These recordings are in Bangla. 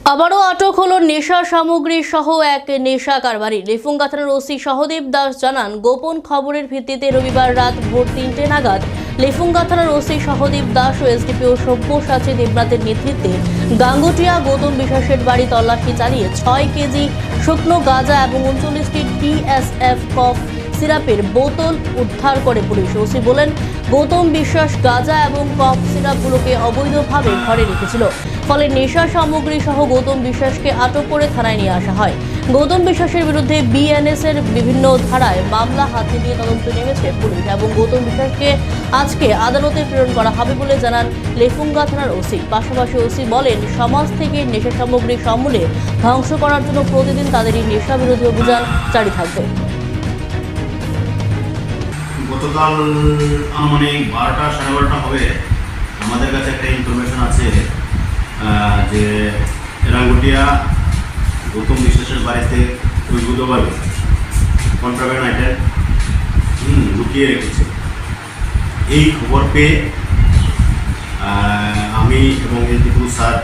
আবারও আটক হলো নেশা সামগ্রী সহ এক নেশা কারবারি। লেফুঙ্গা থানার ওসি সহদেব দাস জানান, গোপন খবরের ভিত্তিতে রবিবার রাত ভোর তিনটে নাগাদ লেফুঙ্গা থানার ওসি সহদেব দাস ও এসডিপিও সব্যসাচী দেবনাথের নেতৃত্বে গাঙ্গুটিয়া গৌতম বিশ্বাসের বাড়ি তল্লাশি চালিয়ে ছয় কেজি শুকনো গাঁজা এবং উনচল্লিশটি টিএসএফ কফ সিরাপের বোতল উদ্ধার করে পুলিশ। ওসি বলেন, গৌতম বিশ্বাস গাঁজা এবং কফ সিরাপগুলোকে অবৈধভাবে ঘরে রেখেছিল। ফলে নেশা সামগ্রী সহ গৌতম বিশ্বাসকে আটক করে থানায় নিয়ে আসা হয়। গৌতম বিশ্বাসের বিরুদ্ধে বিএনএস এর বিভিন্ন ধারায় মামলা হাতে নিয়ে তদন্ত নেমেছে পুলিশ এবং গৌতম বিশ্বাসকে আজকে আদালতে প্রেরণ করা হবে বলে জানান লেফুঙ্গা থানার ওসি। পাশাপাশি ওসি বলেন, সমাজ থেকে নেশা সামগ্রী সমূলে ধ্বংস করার জন্য প্রতিদিন তাদের এই নেশা বিরোধী অভিযান জারি থাকবে। গতকাল আনুমানিক বারোটা সাড়ে বারোটা হবে। আমাদের কাছে একটা ইনফরমেশন আছে যে রাঙ্গুটিয়া গৌতম বিশ্বাসের বাড়িতে উদ্ভূতভাবে কন্ট্রাব্যান্ড হুম, লুকিয়ে রেখেছে। এই খবর পেয়ে আমি এবং এলটিপু স্যার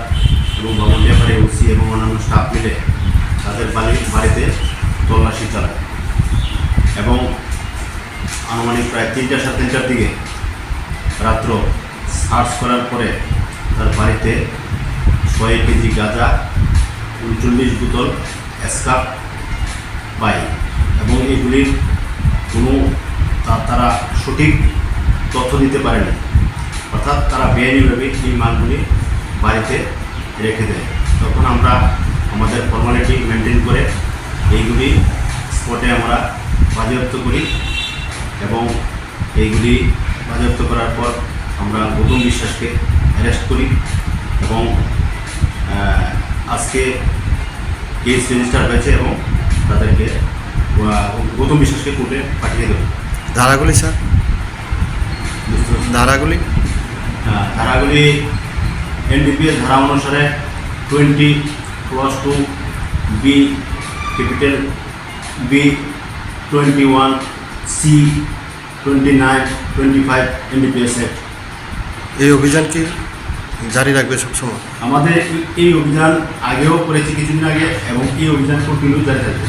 এবং ভবনটিয়া বাড়ি ওসি এবং অন্যান্য স্টাফ মিলে তাদের বাড়ি বাড়িতে তল্লাশি চালায়। আনুমানিক প্রায় তিনটা সাড়ে তিনটার দিকে রাত্র সার্চ করার পরে তার বাড়িতে ছয় কেজি গাঁজা, উনচল্লিশ বোতল স্কাপ পাই এবং এগুলির কোনো তারা সঠিক তথ্য দিতে পারেনি। অর্থাৎ তারা বেআইনিভাবে এই মালগুলি বাড়িতে রেখে দেয়। তখন আমরা আমাদের ফর্মালিটি মেনটেন করে এইগুলি স্পটে আমরা বাজেয়াপ্ত করি। এবং এইগুলি বাজেয়াপ্ত করার পর আমরা গৌতম বিশ্বাসকে অ্যারেস্ট করি এবং আজকে কেস রেজিস্টার হয়েছে এবং তাদেরকে গৌতম বিশ্বাসকে কোর্টে পাঠিয়ে দেবো। ধারাগুলি স্যার। ধারাগুলি ধারাগুলি এনডিপিএস ধারা অনুসারে twenty cross two B capital B twenty one C twenty nine twenty five NDPS act এই অভিযান কি জারি রাখবে সবসময় আমাদের এই- অভিযান আগেও করেছি কিছুদিন আগে এবং এই অভিযান কন্টিনিউ জারি থাকবে।